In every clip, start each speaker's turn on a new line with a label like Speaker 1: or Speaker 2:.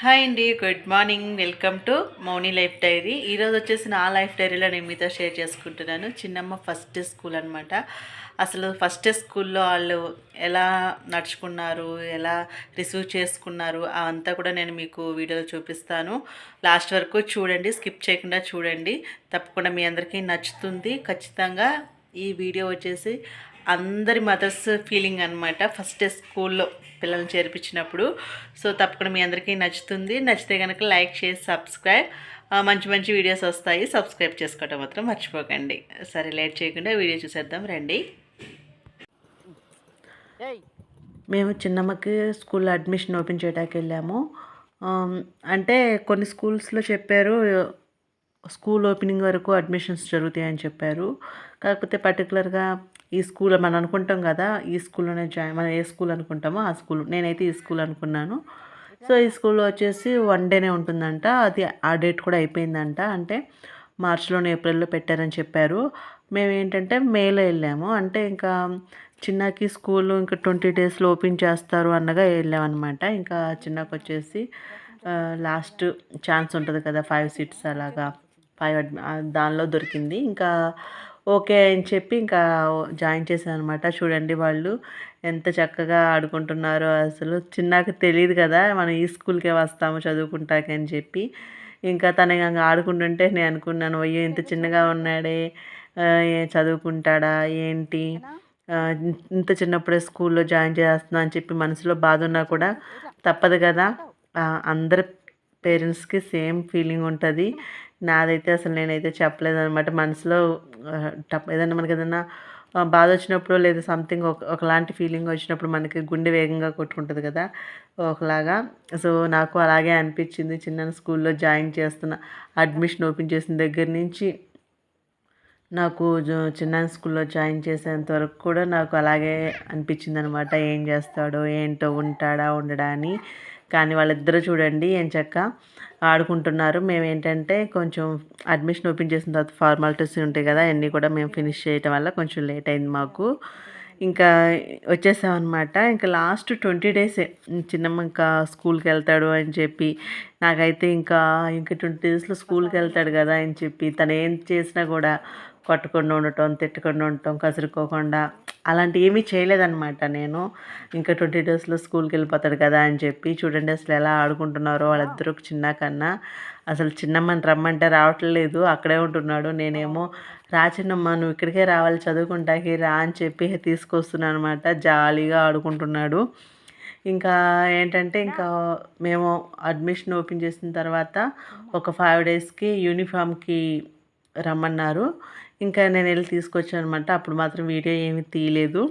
Speaker 1: Hi అండి good morning. Welcome to Mouni life diary. ఈరోజు వచ్చేసి నా లైఫ్ డైరీలో నేను మీతో షేర్ చేసుకుంటున్నాను. చిన్నమ్మ ఫస్ట్ డే స్కూల్ అనమాట అసలు ఫస్ట్ డే స్కూల్లో వాళ్ళు ఎలా నడుచుకున్నారు ఎలా రిసీవ్ చేసుకున్నారు అంతా కూడా నేను మీకు వీడియోలో చూపిస్తాను. లాస్ట్ వరకు చూడండి స్కిప్ చేయకుండా చూడండి. తప్పకుండా మీ అందరికీ నచ్చుతుంది. ఖచ్చితంగా ఈ వీడియో వచ్చేసి అందరి మదర్స్ ఫీలింగ్ అనమాట ఫస్ట్ డే స్కూల్లో పిల్లల్ని చేర్పించినప్పుడు. సో తప్పకుండా మీ అందరికీ నచ్చుతుంది. నచ్చితే కనుక లైక్ చేసి సబ్స్క్రైబ్. మంచి మంచి వీడియోస్ వస్తాయి. సబ్స్క్రైబ్ చేసుకోవటం మాత్రం మర్చిపోకండి. సరే లేట్ చేయకుండా వీడియో చూసేద్దాం. రండి. మేము చిన్నమ్మకి స్కూల్ అడ్మిషన్ ఓపెన్ చేయడానికి వెళ్ళాము. అంటే కొన్ని స్కూల్స్లో చెప్పారు స్కూల్ ఓపెనింగ్ వరకు అడ్మిషన్స్ జరుగుతాయని చెప్పారు. కాకపోతే పర్టికులర్గా ఈ స్కూల్ మనం అనుకుంటాం కదా ఈ స్కూల్లోనే జాయిన్ మనం ఏ స్కూల్ అనుకుంటామో ఆ స్కూల్ నేనైతే ఈ స్కూల్ అనుకున్నాను. సో ఈ స్కూల్లో వచ్చేసి వన్ డేనే ఉంటుందంట. అది ఆ డేట్ కూడా అయిపోయిందంట. అంటే మార్చిలోనే ఏప్రిల్లో పెట్టారని చెప్పారు. మేము ఏంటంటే మేలో వెళ్ళాము. అంటే ఇంకా చిన్నకి స్కూల్ ఇంకా ట్వంటీ డేస్లో ఓపెన్ చేస్తారు అన్నగా వెళ్ళామన్నమాట. ఇంకా చిన్నకి వచ్చేసి లాస్ట్ ఛాన్స్ ఉంటుంది కదా ఫైవ్ సీట్స్ అలాగా. ఫైవ్ దానిలో దొరికింది. ఇంకా ఓకే అని చెప్పి ఇంకా జాయిన్ చేశాను అనమాట చూడండి వాళ్ళు ఎంత చక్కగా ఆడుకుంటున్నారో అసలు. చిన్నకి తెలియదు కదా మనం ఈ స్కూల్కే వస్తాము చదువుకుంటాకి అని చెప్పి. ఇంకా తన ఆడుకుంటుంటే నేను అనుకున్నాను అయ్యో ఇంత చిన్నగా ఉన్నాడే చదువుకుంటాడా ఏంటి? ఇంత చిన్నప్పుడే స్కూల్లో జాయిన్ చేస్తున్నా అని చెప్పి మనసులో బాధ ఉన్నా కూడా తప్పదు కదా. అందరి పేరెంట్స్కి సేమ్ ఫీలింగ్ ఉంటుంది. నాదైతే అసలు నేనైతే చెప్పలేదు అనమాట మనసులో టప్ ఏదైనా మనకి ఏదైనా బాధ వచ్చినప్పుడు లేదా సంథింగ్ ఒక ఒకలాంటి ఫీలింగ్ వచ్చినప్పుడు మనకి గుండె వేగంగా కొట్టుకుంటుంది కదా. ఒకలాగా. సో నాకు అలాగే అనిపించింది. చిన్న స్కూల్లో జాయిన్ చేస్తున్న అడ్మిషన్ ఓపెన్ చేసిన దగ్గర నుంచి నాకు చిన్న స్కూల్లో జాయిన్ చేసేంత వరకు కూడా నాకు అలాగే అనిపించింది అనమాట ఏం చేస్తాడో ఏంటో ఉంటాడా ఉండడా అని. కానీ వాళ్ళిద్దరూ చూడండి ఏం చక్క ఆడుకుంటున్నారు. మేము ఏంటంటే కొంచెం అడ్మిషన్ ఓపెన్ చేసిన తర్వాత ఫార్మాలిటీస్ ఉంటాయి కదా అన్నీ కూడా మేము ఫినిష్ చేయటం వల్ల కొంచెం లేట్ అయింది మాకు. ఇంకా వచ్చేసామన్నమాట. ఇంకా లాస్ట్ ట్వంటీ డేసే చిన్నమ్మ ఇంకా స్కూల్కి వెళ్తాడు అని చెప్పి నాకైతే ఇంకా ఇంకా ట్వంటీ డేస్లో స్కూల్కి వెళ్తాడు కదా అని చెప్పి తను ఏం చేసినా కూడా కొట్టకుండా ఉండటం తిట్టకుండా ఉండటం కసురుకోకుండా అలాంటి ఏమీ చేయలేదన్నమాట నేను. ఇంకా ట్వంటీ డేస్లో స్కూల్కి వెళ్ళిపోతాడు కదా అని చెప్పి చూడండి అసలు ఎలా ఆడుకుంటున్నారో వాళ్ళిద్దరూ చిన్న కన్నా. అసలు చిన్నమ్మని రమ్మంటే రావట్లేదు అక్కడే ఉంటున్నాడు. నేనేమో రా చిన్నమ్మ నువ్వు ఇక్కడికే రావాలి చదువుకుంటాకి రా అని చెప్పి తీసుకొస్తున్నాను అనమాట జాలీగా ఆడుకుంటున్నాడు. ఇంకా ఏంటంటే ఇంకా మేము అడ్మిషన్ ఓపెన్ చేసిన తర్వాత ఒక ఫైవ్ డేస్కి యూనిఫామ్కి రమ్మన్నారు. ఇంకా నేను వెళ్ళి తీసుకొచ్చాను అనమాట అప్పుడు మాత్రం వీడియో ఏమీ తీయలేదు.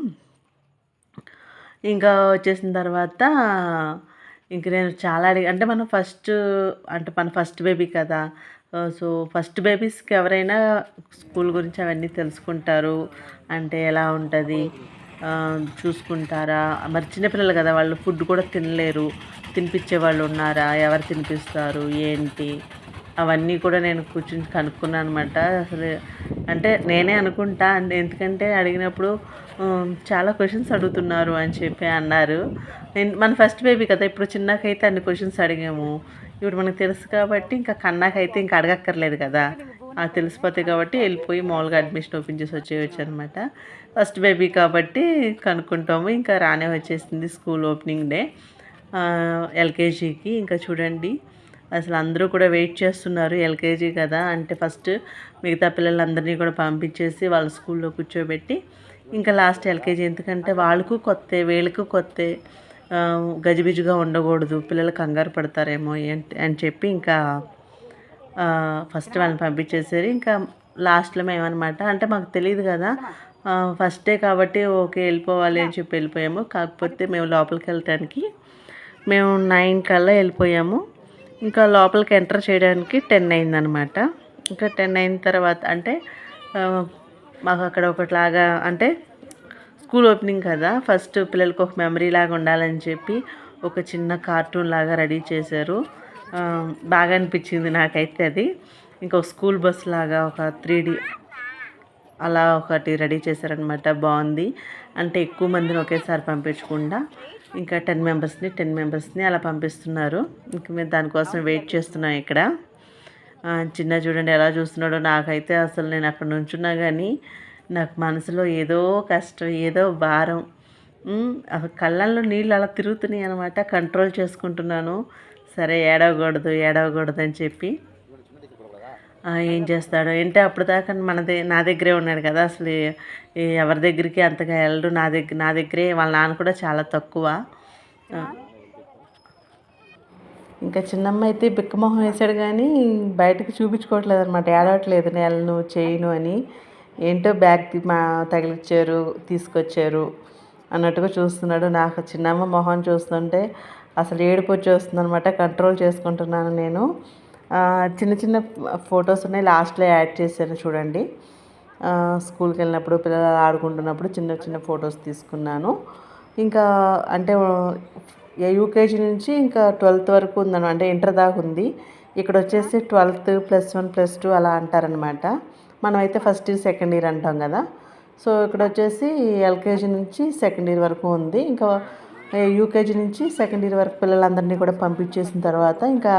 Speaker 1: ఇంకా వచ్చేసిన తర్వాత ఇంక నేను చాలా అడిగి అంటే మనం ఫస్ట్ అంటే మన ఫస్ట్ బేబీ కదా. సో ఫస్ట్ బేబీస్కి ఎవరైనా స్కూల్ గురించి అవన్నీ తెలుసుకుంటారు. అంటే ఎలా ఉంటుంది? చూసుకుంటారా? మరి చిన్నపిల్లలు కదా వాళ్ళు ఫుడ్ కూడా తినలేరు. తినిపించే వాళ్ళు ఉన్నారా? ఎవరు తినిపిస్తారు? ఏంటి? అవన్నీ కూడా నేను కూర్చుని కనుక్కున్నాను అనమాట అసలు అంటే నేనే అనుకుంటా అంటే ఎందుకంటే అడిగినప్పుడు చాలా క్వశ్చన్స్ అడుగుతున్నారు అని చెప్పి అన్నారు. నేను మన ఫస్ట్ బేబీ కదా ఇప్పుడు చిన్నకైతే అన్ని క్వశ్చన్స్ అడిగాము. ఇప్పుడు మనకు తెలుసు కాబట్టి ఇంకా కన్నాకైతే ఇంకా అడగక్కర్లేదు కదా. అది తెలిసిపోతాయి కాబట్టి వెళ్ళిపోయి మామూలుగా అడ్మిషన్ ఓపెన్ చేసి వచ్చేయచ్చు అనమాట ఫస్ట్ బేబీ కాబట్టి కనుక్కుంటాము. ఇంకా రానే వచ్చేసింది స్కూల్ ఓపెనింగ్ డే ఎల్కేజీకి. ఇంకా చూడండి. అసలు అందరూ కూడా వెయిట్ చేస్తున్నారు ఎల్కేజీ కదా అంటే ఫస్ట్ మిగతా పిల్లలందరినీ కూడా పంపించేసి వాళ్ళ స్కూల్లో కూర్చోబెట్టి ఇంకా లాస్ట్ ఎల్కేజీ. ఎందుకంటే వాళ్ళకు కొత్త వీళ్ళకు కొత్త గజిబిజిగా ఉండకూడదు. పిల్లలు కంగారు పడతారేమో ఏంటి అని చెప్పి ఇంకా ఫస్ట్ వాళ్ళని పంపించేసారు. ఇంకా లాస్ట్లో మేమనమాట అంటే మాకు తెలియదు కదా ఫస్ట్ డే కాబట్టి ఓకే వెళ్ళిపోవాలి అని చెప్పి వెళ్ళిపోయాము. కాకపోతే మేము లోపలికి వెళ్ళటానికి మేము నైన్ కల్లా వెళ్ళిపోయాము. ఇంకా లోపలికి ఎంటర్ చేయడానికి టెన్ అయిందనమాట. ఇంకా టెన్ అయిన తర్వాత అంటే మాకు అక్కడ ఒకటిలాగా అంటే స్కూల్ ఓపెనింగ్ కదా ఫస్ట్ పిల్లలకి ఒక మెమరీ లాగా ఉండాలని చెప్పి ఒక చిన్న కార్టూన్ లాగా రెడీ చేశారు. బాగా అనిపించింది నాకైతే అది. ఇంకొక స్కూల్ బస్ లాగా ఒక త్రీ అలా ఒకటి రెడీ చేశారనమాట. బాగుంది. అంటే ఎక్కువ మందిని ఒకేసారి పంపించకుండా ఇంకా టెన్ మెంబర్స్ని టెన్ మెంబర్స్ని అలా పంపిస్తున్నారు. ఇంక మేము దానికోసం వెయిట్ చేస్తున్నాం ఇక్కడ. చిన్న చూడండి ఎలా చూస్తున్నాడో నాకైతే అసలు నేను అక్కడ నుంచున్నా కానీ నాకు మనసులో ఏదో కష్టం ఏదో భారం. కళ్ళల్లో నీళ్ళు అలా తిరుగుతున్నాయి అనమాట కంట్రోల్ చేసుకుంటున్నాను. సరే ఏడవకూడదు ఏడవకూడదు అని చెప్పి. ఏం చేస్తాడు. ఏంటో అప్పుడు దాకా మనది నా దగ్గరే ఉన్నాడు కదా అసలు. ఎవరి దగ్గరికి అంతగా వెళ్ళడు. నా దగ్గర నా దగ్గరే. వాళ్ళ నాన్న కూడా చాలా తక్కువ. ఇంకా చిన్నమ్మ అయితే బిక్కమొహం వేసాడు కానీ బయటకు చూపించుకోవట్లేదు అనమాట ఏడవట్లేదు నేను చేయను అని. ఏంటో బ్యాగ్ మా తగిలిచ్చారు తీసుకొచ్చారు అన్నట్టుగా చూస్తున్నాడు నాకు. చిన్నమ్మ మొహం చూస్తుంటే అసలు ఏడుపు వచ్చేస్తుంది అనమాట కంట్రోల్ చేసుకుంటున్నాను నేను. చిన్న చిన్న ఫొటోస్ ఉన్నాయి. లాస్ట్లో యాడ్ చేశాను చూడండి. స్కూల్కి వెళ్ళినప్పుడు పిల్లలు ఆడుకుంటున్నప్పుడు చిన్న చిన్న ఫొటోస్ తీసుకున్నాను. ఇంకా అంటే యూకేజీ నుంచి ఇంకా ట్వెల్త్ వరకు ఉందను అంటే ఇంటర్ దాకా ఉంది. ఇక్కడ వచ్చేసి twelfth plus one plus two అలా అంటారనమాట మనమైతే ఫస్ట్ ఇయర్ సెకండ్ ఇయర్ అంటాం కదా. సో ఇక్కడ వచ్చేసి ఎల్కేజీ నుంచి సెకండ్ ఇయర్ వరకు ఉంది. ఇంకా యూకేజీ నుంచి సెకండ్ ఇయర్ వరకు పిల్లలందరినీ కూడా పంపించేసిన తర్వాత ఇంకా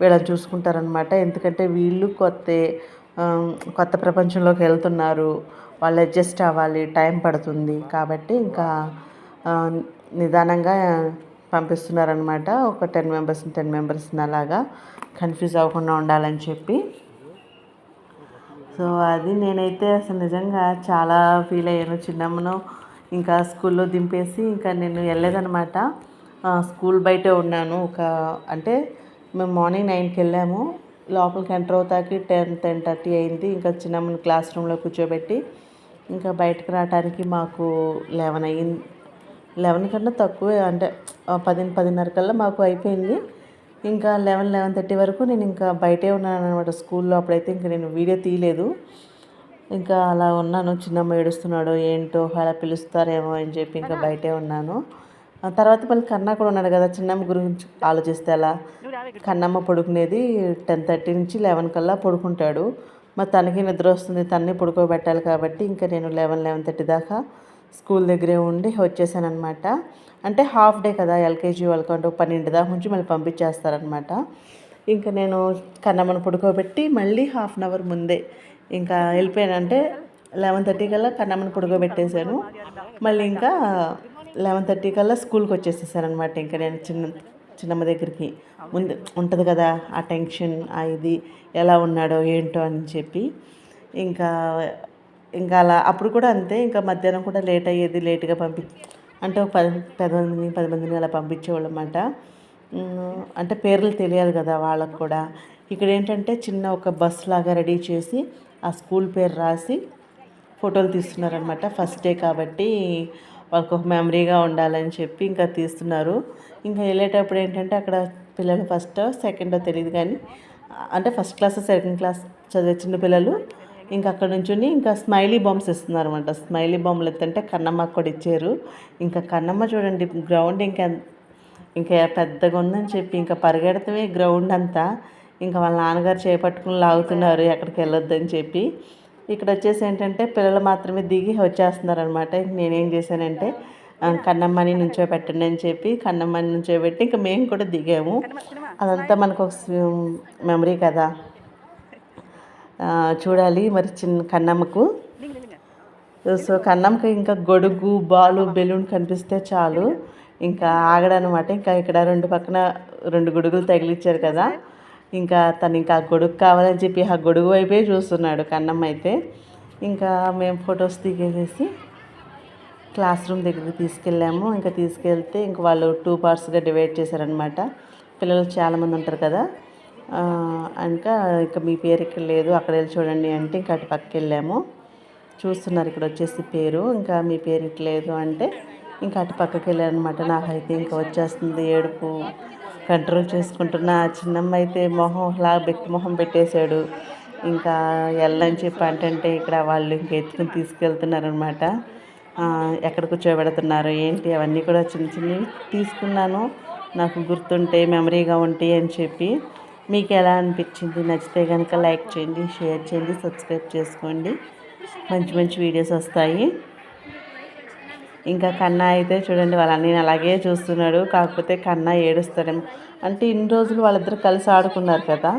Speaker 1: వీళ్ళని చూసుకుంటారనమాట ఎందుకంటే వీళ్ళు కొత్త కొత్త ప్రపంచంలోకి వెళ్తున్నారు. వాళ్ళు అడ్జస్ట్ అవ్వాలి టైం పడుతుంది కాబట్టి ఇంకా నిదానంగా పంపిస్తున్నారనమాట ఒక టెన్ మెంబర్స్ని టెన్ మెంబర్స్ని అలాగా కన్ఫ్యూజ్ అవ్వకుండా ఉండాలని చెప్పి. సో అది నేనైతే అసలు నిజంగా చాలా ఫీల్ అయ్యాను. చిన్నమ్మను ఇంకా స్కూల్లో దింపేసి ఇంకా నేను వెళ్ళలేదనమాట స్కూల్ బయటే ఉన్నాను. ఒక అంటే మేము మార్నింగ్ నైన్కి వెళ్ళాము. లోపలికి ఎంటర్ అవుతాకి టెన్ టెన్ థర్టీ అయింది. ఇంకా చిన్నమ్మని క్లాస్ రూమ్లో కూర్చోబెట్టి ఇంకా బయటకు రావడానికి మాకు లెవెన్ అయ్యింది. లెవెన్ కన్నా తక్కువే అంటే పది పదిన్నర కల్లా మాకు అయిపోయింది. ఇంకా లెవెన్ లెవెన్ థర్టీ వరకు నేను ఇంకా బయటే ఉన్నాను అనమాట స్కూల్లో. అప్పుడైతే ఇంకా నేను వీడియో తీయలేదు. ఇంకా అలా ఉన్నాను. చిన్నమ్మ ఏడుస్తున్నాడు ఏంటో అలా పిలుస్తారేమో అని చెప్పి ఇంకా బయటే ఉన్నాను. తర్వాత మళ్ళీ కన్నా కూడా ఉన్నాడు కదా చిన్నమ్మ గురించి ఆలోచిస్తే అలా. కన్నమ్మ పడుకునేది టెన్ థర్టీ నుంచి లెవెన్ కల్లా పడుకుంటాడు. మరి తనకి నిద్ర వస్తుంది తన్ని పడుకోబెట్టాలి కాబట్టి ఇంకా నేను లెవెన్ లెవెన్ థర్టీ దాకా స్కూల్ దగ్గరే ఉండి వచ్చేసానమాట అంటే హాఫ్ డే కదా ఎల్కేజీ వాళ్ళకి అంటే పన్నెండు దాకా నుంచి మళ్ళీ పంపించేస్తారనమాట ఇంకా నేను కన్నమ్మను పడుకోబెట్టి మళ్ళీ హాఫ్ అన్ అవర్ ముందే ఇంకా వెళ్ళిపోయానంటే లెవెన్ థర్టీ కల్లా కన్నమ్మను పడుకోబెట్టేశాను. మళ్ళీ ఇంకా లెవెన్ థర్టీ కల్లా స్కూల్కి వచ్చేసేసారనమాట ఇంకా నేను చిన్న చిన్నమ్మ దగ్గరికి. ముందు ఉంటుంది కదా ఆ టెన్షన్ ఆ ఇది ఎలా ఉన్నాడో ఏంటో అని చెప్పి. ఇంకా ఇంకా అలా అప్పుడు కూడా అంతే. ఇంకా మధ్యాహ్నం కూడా లేట్ అయ్యేది లేట్గా పంపి అంటే ఒక పది పది మందిని పది మందిని అలా పంపించేవాళ్ళు అనమాట అంటే పేర్లు తెలియాలి కదా వాళ్ళకు కూడా. ఇక్కడ ఏంటంటే చిన్న ఒక బస్ లాగా రెడీ చేసి ఆ స్కూల్ పేరు రాసి ఫోటోలు తీస్తున్నారనమాట ఫస్ట్ డే కాబట్టి వాళ్ళకు ఒక మెమరీగా ఉండాలని చెప్పి ఇంకా తీస్తున్నారు. ఇంకా వెళ్ళేటప్పుడు ఏంటంటే అక్కడ పిల్లలు ఫస్ట్ సెకండో తెలియదు కానీ అంటే ఫస్ట్ క్లాస్ సెకండ్ క్లాస్ చదివే చిన్న పిల్లలు ఇంకా అక్కడ నుంచి ఇంకా స్మైలీ బాంబ్స్ ఇస్తున్నారు అనమాట స్మైలీ బాంబులు ఎత్తంటే కన్నమ్మ కూడా ఇచ్చారు. ఇంకా కన్నమ్మ చూడండి గ్రౌండ్ ఇంకా ఇంకా పెద్దగా ఉందని చెప్పి ఇంకా పరిగెడతమే గ్రౌండ్ అంతా. ఇంకా వాళ్ళ నాన్నగారు చేపట్టుకుని లాగుతున్నారు ఎక్కడికి వెళ్ళొద్దని చెప్పి. ఇక్కడ వచ్చేసి ఏంటంటే పిల్లలు మాత్రమే దిగి వచ్చేస్తున్నారు అనమాట నేనేం చేశానంటే కన్నమ్మని కన్నమ్మని నుంచోబెట్టండి అని చెప్పి కన్నమ్మని నుంచో పెట్టి ఇంకా మేము కూడా దిగాము. అదంతా మనకు ఒక మెమరీ కదా. చూడాలి మరి చిన్న కన్నమ్మకు. సో కన్నమ్మకి ఇంకా గొడుగు బాలు బెలూన్ కనిపిస్తే చాలు. ఇంకా ఆగడనమాట ఇంకా ఇక్కడ రెండు పక్కన రెండు గొడుగులు తగిలిచ్చారు కదా. ఇంకా తను ఇంకా ఆ గొడుగు కావాలని చెప్పి ఆ గొడుగు వైపే చూస్తున్నాడు కన్నమ్మ అయితే. ఇంకా మేము ఫొటోస్ దిగేసేసి క్లాస్ రూమ్ దగ్గరికి తీసుకెళ్ళాము. ఇంకా తీసుకెళ్తే ఇంక వాళ్ళు టూ పార్ట్స్గా డివైడ్ చేశారనమాట పిల్లలు చాలామంది ఉంటారు కదా. ఇంకా ఇంకా మీ పేరు ఇక్కడ లేదు అక్కడ వెళ్ళి చూడండి అంటే ఇంకా అటు పక్కకి వెళ్ళాము. చూస్తున్నారు ఇక్కడ వచ్చేసి పేరు. ఇంకా మీ పేరు ఇట్లేదు లేదు అంటే ఇంకా అటు పక్కకి వెళ్ళారనమాట నాకైతే ఇంకా వచ్చేస్తుంది ఏడుపు. కంట్రోల్ చేసుకుంటున్న. ఆ చిన్నమ్మ అయితే మొహం అలా బెక్కి మొహం పెట్టేశాడు. ఇంకా వెళ్ళని చెప్పి అంటే ఇక్కడ వాళ్ళు ఇంక ఎత్తుకుని తీసుకెళ్తున్నారనమాట ఎక్కడ కూర్చోబెడుతున్నారు ఏంటి అవన్నీ కూడా చిన్న చిన్నవి తీసుకున్నాను. నాకు గుర్తుంటే మెమరీగా ఉంటాయి అని చెప్పి. మీకు ఎలా అనిపించింది? నచ్చితే కనుక లైక్ చేయండి షేర్ చేయండి సబ్స్క్రైబ్ చేసుకోండి. మంచి మంచి వీడియోస్ వస్తాయి. ఇంకా కన్నా అయితే చూడండి వాళ్ళ నేను అలాగే చూస్తున్నాడు. కాకపోతే కన్నా ఏడుస్తాడేమో. అంటే ఇన్ని రోజులు వాళ్ళిద్దరు కలిసి ఆడుకున్నారు కదా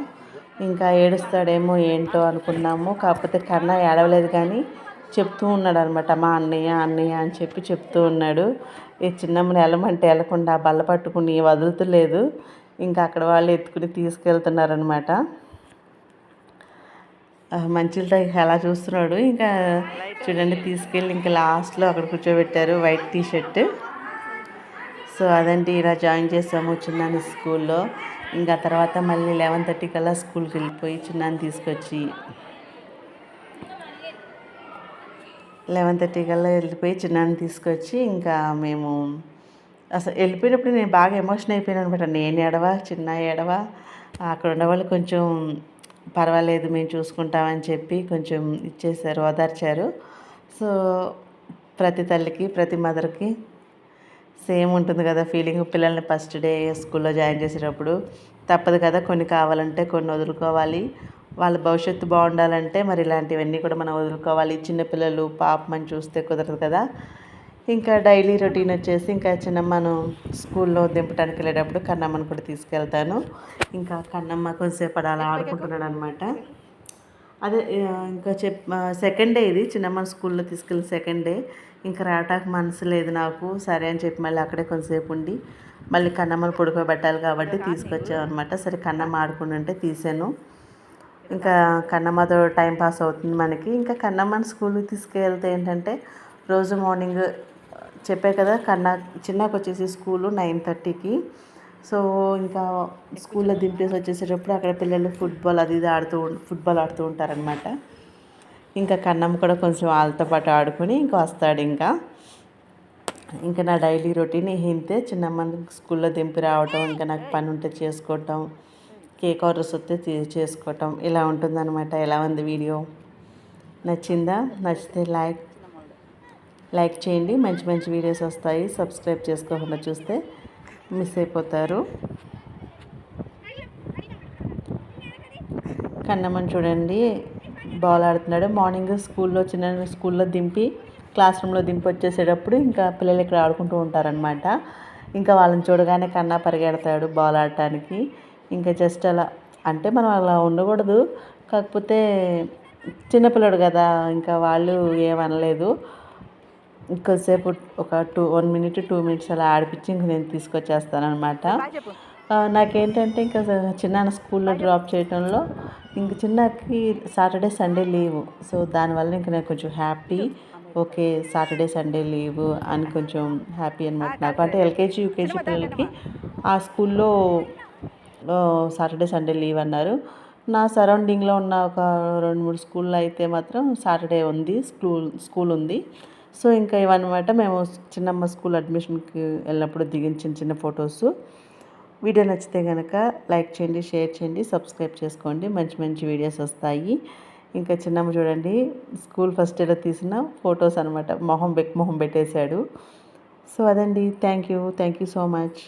Speaker 1: ఇంకా ఏడుస్తాడేమో ఏంటో అనుకున్నాము. కాకపోతే కన్నా ఏడవలేదు కానీ చెప్తూ ఉన్నాడు అనమాట మా అన్నయ్య అన్నయ్య అని చెప్పి చెప్తూ ఉన్నాడు. ఈ చిన్నమ్మని వెళ్ళమంటే వెళ్ళకుండా బల్ల పట్టుకుని వదులుతలేదు. ఇంకా అక్కడ వాళ్ళు ఎత్తుకుని తీసుకెళ్తున్నారనమాట. మంచిలతో ఎలా చూస్తున్నాడు. ఇంకా చూడండి తీసుకెళ్ళి ఇంకా లాస్ట్లో అక్కడ కూర్చోబెట్టారు వైట్ టీ షర్ట్ సో అదండి ఇలా జాయిన్ చేసాము చిన్నాని స్కూల్లో. ఇంకా తర్వాత మళ్ళీ లెవెన్ థర్టీ కల్లా స్కూల్కి వెళ్ళిపోయి చిన్నాన్ని తీసుకొచ్చి లెవెన్ థర్టీ కల్లా వెళ్ళిపోయి చిన్నాన్ని తీసుకొచ్చి ఇంకా మేము అసలు వెళ్ళిపోయినప్పుడు నేను బాగా ఎమోషన్ అయిపోయాను అనమాట. నేను ఎడవా చిన్న ఎడవా అక్కడ ఉన్నవాళ్ళు కొంచెం పర్వాలేదు మేము చూసుకుంటామని చెప్పి కొంచెం ఇచ్చేసారు ఓదార్చారు. సో ప్రతి తల్లికి ప్రతి మదర్కి సేమ్ ఉంటుంది కదా ఫీలింగ్. పిల్లల్ని ఫస్ట్ డే స్కూల్లో జాయిన్ చేసేటప్పుడు తప్పదు కదా కొన్ని కావాలంటే కొన్ని వదులుకోవాలి. వాళ్ళ భవిష్యత్తు బాగుండాలంటే మరి ఇలాంటివన్నీ కూడా మనం వదులుకోవాలి. చిన్నపిల్లలు పాపమని చూస్తే కుదరదు కదా. ఇంకా డైలీ రొటీన్ వచ్చేసి ఇంకా చిన్నమ్మను స్కూల్లో దింపడానికి వెళ్ళేటప్పుడు కన్నమ్మను కూడా తీసుకెళ్తాను. ఇంకా కన్నమ్మ కొంచెంసేపు అలా ఆడుకుంటున్నాడు అనమాట అదే ఇంకా చెప్ సెకండ్ డే ఇది. చిన్నమ్మ స్కూల్లో తీసుకెళ్ళి సెకండ్ డే ఇంకా రావటానికి మనసు లేదు నాకు. సరే అని చెప్పి మళ్ళీ అక్కడే కొంతసేపు ఉండి మళ్ళీ కన్నమ్మను పడుకోబెట్టాలి కాబట్టి తీసుకొచ్చాం అనమాట సరే కన్నమ్మ ఆడుకుంటుంటే తీసాను. ఇంకా కన్నమ్మతో టైం పాస్ అవుతుంది మనకి. ఇంకా కన్నమ్మని స్కూల్కి తీసుకెళ్తే ఏంటంటే రోజు మార్నింగ్ చెప్పే కదా కన్నా చిన్నకు వచ్చేసి స్కూలు నైన్ థర్టీకి. సో ఇంకా స్కూల్లో దింపేసి వచ్చేసేటప్పుడు అక్కడ పిల్లలు ఫుట్బాల్ అది ఇది ఆడుతూ ఫుట్బాల్ ఆడుతూ ఉంటారనమాట ఇంకా కన్నమ్మ కూడా కొంచెం వాళ్ళతో పాటు ఆడుకొని ఇంకా వస్తాడు ఇంకా. ఇంకా నా డైలీ రొటీన్ ఇంతే. చిన్నమ్మని స్కూల్లో దింపి రావటం ఇంకా నాకు పని ఉంటే చేసుకోవటం కేక్ ఆర్డర్స్ వస్తే చేసుకోవటం ఇలా ఉంటుందన్నమాట. ఎలా ఉంది వీడియో? నచ్చిందా? నచ్చితే లైక్ లైక్ చేయండి. మంచి మంచి వీడియోస్ వస్తాయి. సబ్స్క్రైబ్ చేసుకోకుండా చూస్తే మిస్ అయిపోతారు. కన్నమ్మని చూడండి. బాల్ ఆడుతున్నాడు. మార్నింగ్ స్కూల్లో చిన్న స్కూల్లో దింపి క్లాస్ రూమ్లో దింపి వచ్చేసేటప్పుడు ఇంకా పిల్లలు ఇక్కడ ఆడుకుంటూ ఉంటారనమాట ఇంకా వాళ్ళని చూడగానే కన్నా పరిగెడతాడు బాల్ ఆడటానికి. ఇంకా జస్ట్ అలా అంటే మనం అలా ఉండకూడదు. కాకపోతే చిన్నపిల్లడు కదా ఇంకా వాళ్ళు ఏమనలేదు. ఇంకొద్దిసేపు ఒక two one minute two minutes అలా ఆడిపించి ఇంక నేను తీసుకొచ్చేస్తాను అనమాట నాకేంటంటే ఇంకా చిన్న స్కూల్లో డ్రాప్ చేయడంలో ఇంక చిన్నకి సాటర్డే సండే లీవ్. సో దానివల్ల ఇంక నేను కొంచెం happy. Okay Saturday Sunday leave అని కొంచెం హ్యాపీ అనమాట నాకు. అంటే ఎల్కేజీ యూకేజీ పిల్లలకి ఆ స్కూల్లో సాటర్డే సండే లీవ్ అన్నారు. నా సరౌండింగ్లో ఉన్న ఒక రెండు మూడు స్కూల్లో అయితే మాత్రం సాటర్డే ఉంది స్కూల్ స్కూల్ ఉంది. సో ఇంకా ఇవన్నమాట. మేము చిన్నమ్మ స్కూల్ అడ్మిషన్కి వెళ్ళినప్పుడు దిగిన చిన్న చిన్న ఫొటోస్. వీడియో నచ్చితే కనుక లైక్ చేయండి షేర్ చేయండి సబ్స్క్రైబ్ చేసుకోండి. మంచి మంచి వీడియోస్ వస్తాయి. ఇంకా చిన్నమ్మ చూడండి స్కూల్ ఫస్ట్ ఇయర్లో తీసిన ఫొటోస్ అనమాట మొహం బెక్ మొహం పెట్టేశాడు. సో అదండి. Thank you thank you so much.